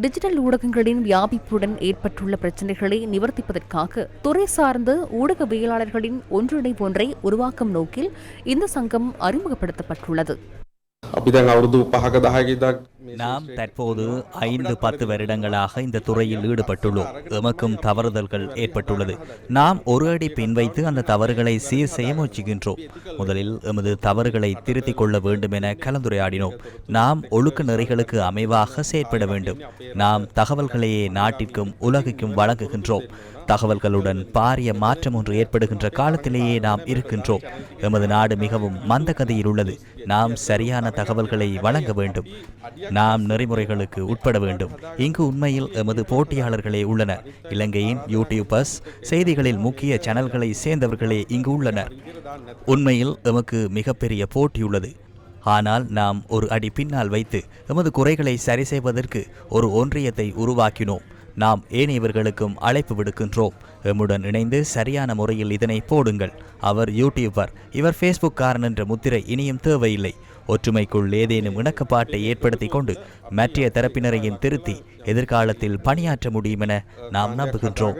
Digital ஊடகங்களின் வியாபிப்புடன் ஏற்பட்டுள்ள பிரச்சினைகளை நிவர்த்திப்பதற்காக துறை சார்ந்த ஊடகவியலாளர்களின் ஒன்றிணைவு ஒன்றை உருவாக்கும் நோக்கில் இந்த சங்கம் அறிமுகப்படுத்தப்பட்டுள்ளது. நாம் தற்போது ஐந்து பத்து வருடங்களாக இந்த துறையில் ஈடுபட்டுள்ளோம். எமக்கும் தவறுதல்கள் ஏற்பட்டுள்ளது. நாம் ஒரு அடி பின்வைத்து அந்த தவறுகளை சீர் செய்ய முயற்சிக்கின்றோம். முதலில் எமது தவறுகளை திருத்திக் கொள்ள வேண்டும் என கலந்துரையாடினோம். நாம் ஒழுக்க நெறிகளுக்கு அமைவாக செயற்பட வேண்டும். நாம் தகவல்களையே நாட்டிற்கும் உலகிற்கும் வழங்குகின்றோம். தகவல்களுடன் பாரிய மாற்றம் ஒன்று ஏற்படுகின்ற காலத்திலேயே நாம் இருக்கின்றோம். எமது நாடு மிகவும் மந்த கதையில் உள்ளது. நாம் சரியான தகவல்களை வழங்க வேண்டும். நாம் நெறிமுறைகளுக்கு உட்பட வேண்டும். இங்கு உண்மையில் எமது போட்டியாளர்களே உள்ளனர் இலங்கையின் யூடியூபர்ஸ் செய்திகளில் முக்கிய சேனல்களை சேர்ந்தவர்களே இங்கு உள்ளனர். உண்மையில் எமக்கு மிகப்பெரிய போட்டி உள்ளது. ஆனால் நாம் ஒரு அடி பின்னால் வைத்து எமது குறைகளை சரி செய்வதற்கு ஒரு ஒன்றியத்தை உருவாக்கினோம். நாம் ஏனையவர்களுக்கும் அழைப்பு விடுக்கின்றோம்? எம்முடன் இணைந்து சரியான முறையில் இதனை போடுங்கள். அவர் யூடியூபர். இவர் ஃபேஸ்புக்காரன் என்ற முத்திரை இனியும் தேவையில்லை. ஒற்றுமைக்குள் ஏதேனும் இணக்கப்பாட்டை ஏற்படுத்திக் கொண்டு மற்றைய தரப்பினரையும் திருத்தி எதிர்காலத்தில் பணியாற்ற முடியும் என நாம் நம்புகின்றோம்.